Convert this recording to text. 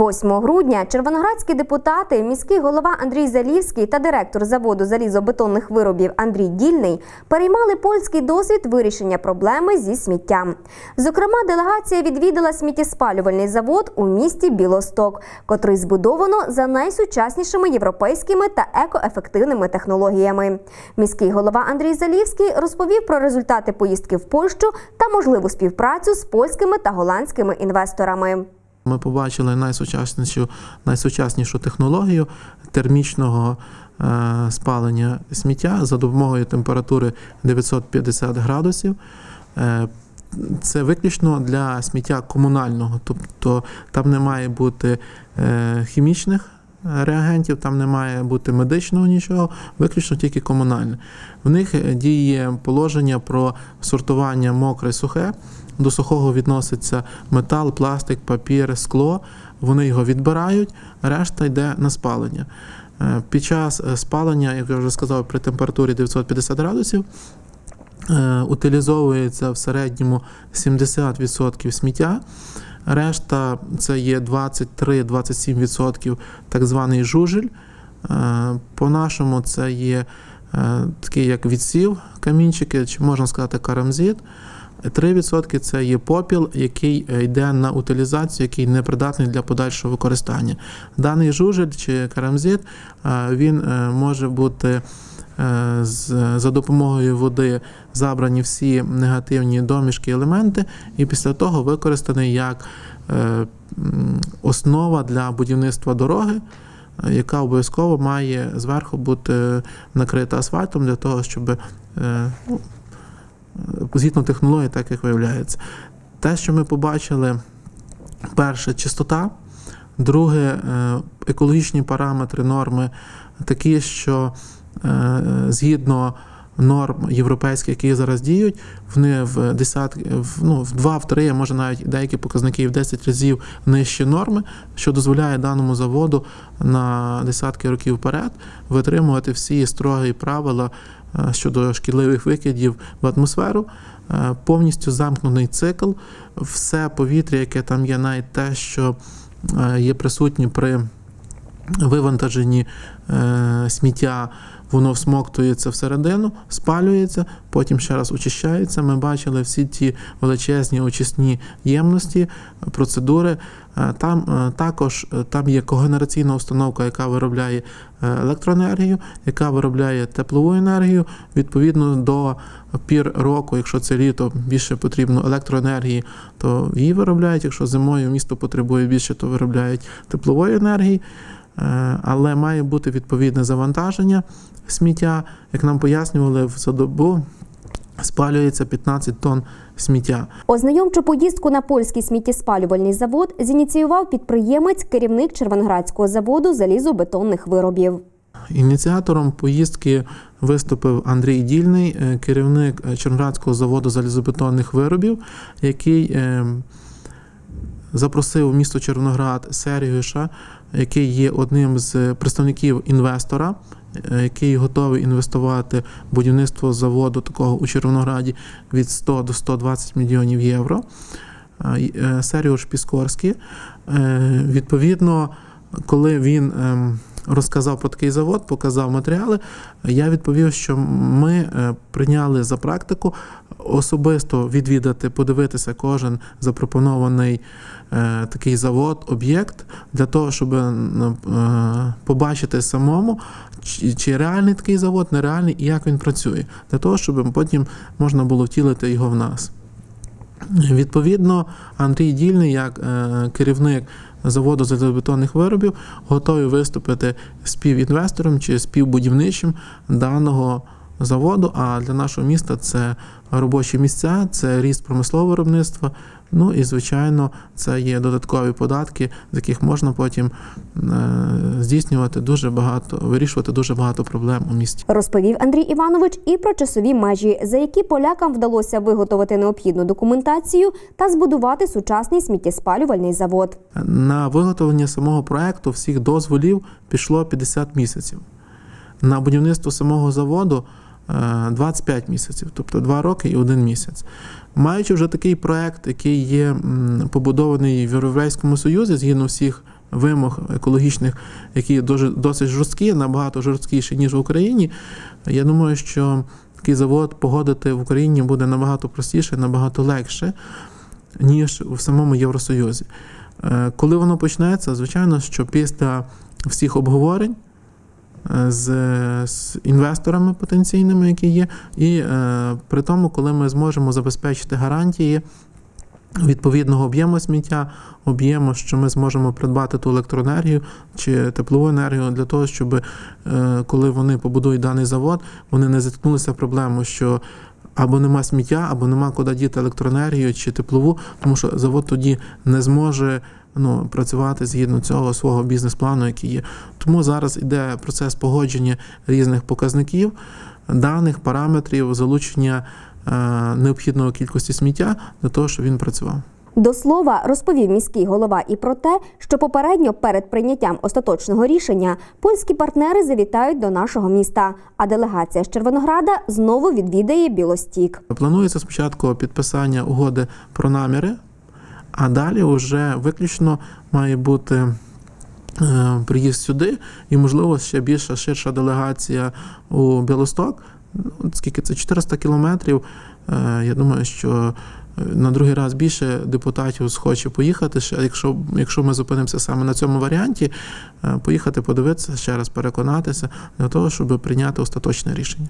8 грудня червоноградські депутати, міський голова Андрій Залівський та директор заводу залізобетонних виробів Андрій Дільний переймали польський досвід вирішення проблеми зі сміттям. Зокрема, делегація відвідала сміттєспалювальний завод у місті Білосток, котрий збудовано за найсучаснішими європейськими та екоефективними технологіями. Міський голова Андрій Залівський розповів про результати поїздки в Польщу та можливу співпрацю з польськими та голландськими інвесторами. Ми побачили найсучаснішу, найсучаснішу технологію термічного е, спалення сміття за допомогою температури 950 градусів. Е, це виключно для сміття комунального, тобто там не має бути е, хімічних реагентів, там не має бути медичного нічого, виключно тільки комунальне. В них діє положення про сортування мокре сухе. До сухого відноситься метал, пластик, папір, скло. Вони його відбирають, решта йде на спалення. Е, Під час е, спалення, як я вже сказав, при температурі 950 градусів е, утилізовується в середньому 70% сміття. Решта це є 23-27% так званий жужель. Е, По-нашому це є е, такий як відсів камінчики, чи можна сказати карамзит. 3% це є попіл, який е, йде на утилізацію, який не придатний для подальшого використання. Даний жужель чи карамзит е, він е, може бути е, за допомогою води забрані всі негативні домішки елементи, і після того використаний як е, основа для будівництва дороги. е, Яка обов'язково має зверху бути накрита асфальтом для того, щоб е, ну, згідно технології, так як виявляється. Те, що ми побачили, перше чистота, друге, е, екологічні параметри, норми такі, що е, згідно норм європейських, які зараз діють, вони в десятки, в, ну, в два, в три, а може навіть деякі показники в 10 разів нижчі норми, що дозволяє даному заводу на десятки років вперед витримувати всі строгі правила е, щодо шкідливих викидів в атмосферу. Е, Повністю замкнений цикл, все повітря, яке там є, навіть те, що е, є присутні при вивантаженні е, сміття, воно всмоктується всередину, спалюється, потім ще раз очищається. Ми бачили всі ті величезні очисні ємності, процедури. Е, Там е, також е, там є когенераційна установка, яка виробляє електроенергію, яка виробляє теплову енергію. Відповідно до пір року, якщо це літо більше потрібно електроенергії, то її виробляють. Якщо зимою місто потребує більше, то виробляють теплової енергії. Е, Але має бути відповідне завантаження сміття. Як нам пояснювали, за добу спалюється 15 тонн сміття. Ознайомчу поїздку на польський сміттєспалювальний завод зініціював підприємець, керівник Червоноградського заводу залізобетонних виробів. Ініціатором поїздки виступив Андрій Дільний, е, керівник е, Черноградського заводу залізобетонних виробів, який запросив місто Червоноград Сергіша, який є одним з представників інвестора, е, який готовий інвестувати в будівництво заводу такого у Червонограді від 100 до 120 мільйонів євро. Е, Серіош Піскорський. Е, Відповідно, коли він ем, розказав про такий завод, показав матеріали, я відповів, що ми е, прийняли за практику особисто відвідати, подивитися кожен запропонований е, такий завод, об'єкт для того, щоб е, побачити самому, чи реальний такий завод, нереальний і як він працює, для того, щоб потім можна було втілити його в нас. Відповідно, Андрій Дільний, як е, керівник заводу залізобетонних виробів, готовий виступити співінвестором чи співбудівничим даного заводу. А для нашого міста це робочі місця, це ріст промислового виробництва. Ну і звичайно, це є додаткові податки, з яких можна потім е, здійснювати дуже багато, вирішувати дуже багато проблем у місті. Розповів Андрій Іванович і про часові межі, за які полякам вдалося виготовити необхідну документацію та збудувати сучасний сміттєспалювальний завод. На виготовлення самого проекту всіх дозволів пішло 50 місяців. На будівництво самого заводу 25 місяців, тобто 2 роки і 1 місяць. Маючи вже такий проект, який є побудований в Європейському Союзі згідно всіх вимог екологічних, які досить жорсткі, набагато жорсткіші ніж в Україні. Я думаю, що такий завод погодити в Україні буде набагато простіше, набагато легше, ніж в самому Євросоюзі. Е, Коли воно почнеться, звичайно, що після всіх обговорень е, з, з інвесторами потенційними, які є, і е, при тому, коли ми зможемо забезпечити гарантії відповідного об'єму сміття, об'єму, що ми зможемо придбати ту електроенергію чи теплову енергію для того, щоб е, коли вони побудують даний завод, вони не зіткнулися проблемою, що або нема сміття, або нема куди діти електроенергію чи теплову, тому що завод тоді не зможе ну, працювати згідно цього свого бізнес-плану, який є. Тому зараз іде процес погодження різних показників, даних, параметрів, залучення е, необхідної кількості сміття для того, щоб він працював. До слова, розповів міський голова і про те, що попередньо перед прийняттям остаточного рішення польські партнери завітають до нашого міста, а делегація з Червонограда знову відвідає Білостік. Планується спочатку підписання угоди про наміри, а далі вже виключно має бути е, приїзд сюди, і, можливо, ще більша ширша делегація у Білосток. Ну, Скільки це 400 кілометрів. Е, Я думаю, що е, на другий раз більше депутатів схоче поїхати. Ще, якщо, якщо ми зупинимося саме на цьому варіанті, поїхати подивитися, ще раз переконатися для того, щоб прийняти остаточне рішення.